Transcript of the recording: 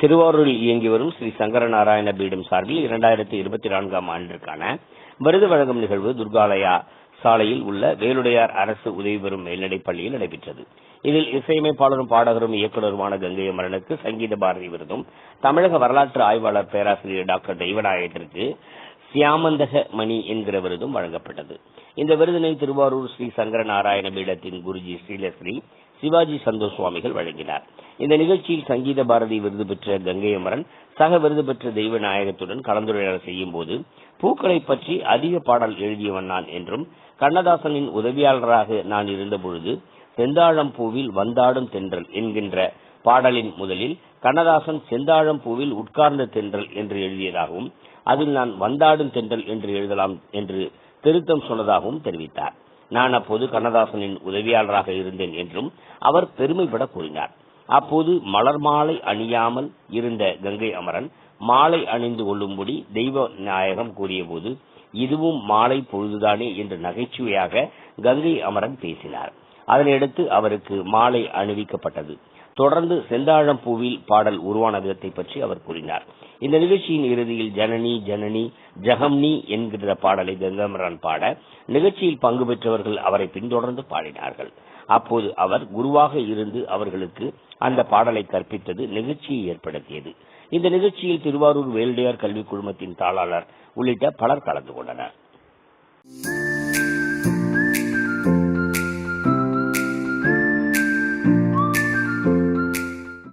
திருவாரூரில் இயங்கி வரும் ஸ்ரீ சங்கரநாராயண பீடம் சார்பில் இரண்டாயிரத்தி இருபத்தி நான்காம் ஆண்டிற்கான விருது வழங்கும் நிகழ்வு துர்காலயா சாலையில் உள்ள வேலுடையார் அரசு உதவி பெறும் மேல்நிலைப் பள்ளியில் நடைபெற்றது. இதில் இசையமைப்பாளரும் பாடகரும் இயக்குநருமான கங்கை அமரனுக்கு சங்கீத பாரதி விருதும் தமிழக வரலாற்று ஆய்வாளர் பேராசிரியர் டாக்டர் தெய்வநாயகத்திற்கு சியாமந்தக மணி என்கிற விருதும் வழங்கப்பட்டது. இந்த விருதினை திருவாரூர் ஸ்ரீ சங்கர நாராயண பீடத்தின் குருஜி ஸ்ரீலஸ்ரீ சிவாஜி சந்தோஷ் சுவாமிகள் வழங்கினார். இந்த நிகழ்ச்சியில் சங்கீத பாரதி விருது பெற்ற கங்கை அமரன் சக விருது பெற்ற தெய்வ நாயகத்துடன் கலந்துரையாடல் செய்யும் போது பூக்களை பற்றி அதிக பாடல் எழுதியவன் நான் என்றும் கண்ணதாசனின் உதவியாளராக நான் இருந்தபொழுது செந்தாழம் பூவில் வந்தாடும் தென்றல் என்கின்ற பாடலின் முதலில் கண்ணதாசன் செந்தாழம் பூவில் உட்கார்ந்த தென்றல் என்று எழுதியதாகவும் அதில் நான் வந்தாடும் தென்றல் என்று எழுதலாம் என்று திருத்தம் சொன்னதாகவும் தெரிவித்தார். நான் அப்போது கண்ணதாசனின் உதவியாளராக இருந்தேன் என்றும் அவர் பெருமைப்பட கூறினார். அப்போது மலர் மாலை அணியாமல் இருந்த கங்கை அமரன் மாலை அணிந்து கொள்ளும்படி தெய்வ நாயகம் கூறியபோது இதுவும் மாலை பொழுதுதானே? என்று நகைச்சுவையாக கங்கை அமரன் பேசினார். அதனையடுத்து அவருக்கு மாலை அணிவிக்கப்பட்டது. தொடர்ந்து செந்தாழம் பூவில் பாடல் உருவான விதத்தை பற்றி அவர் கூறினார். இந்த நிகழ்ச்சியின் இறுதியில் ஜனனி ஜனனி ஜஹம்னி என்கிற பாடலை கங்கமரன் பாட நிகழ்ச்சியில் பங்கு பெற்றவர்கள் அவரை பின்தொடர்ந்து பாடினார்கள். அப்போது அவர் குருவாக இருந்து அவர்களுக்கு அந்த பாடலை கற்பித்தது நிகழ்ச்சியை ஏற்படுத்தியது. இந்த நிகழ்ச்சியில் திருவாரூர் வேல்டையார் கல்விக் குழுமத்தின் தாளாளர் உள்ளிட்ட பலர் கலந்து கொண்டனர்.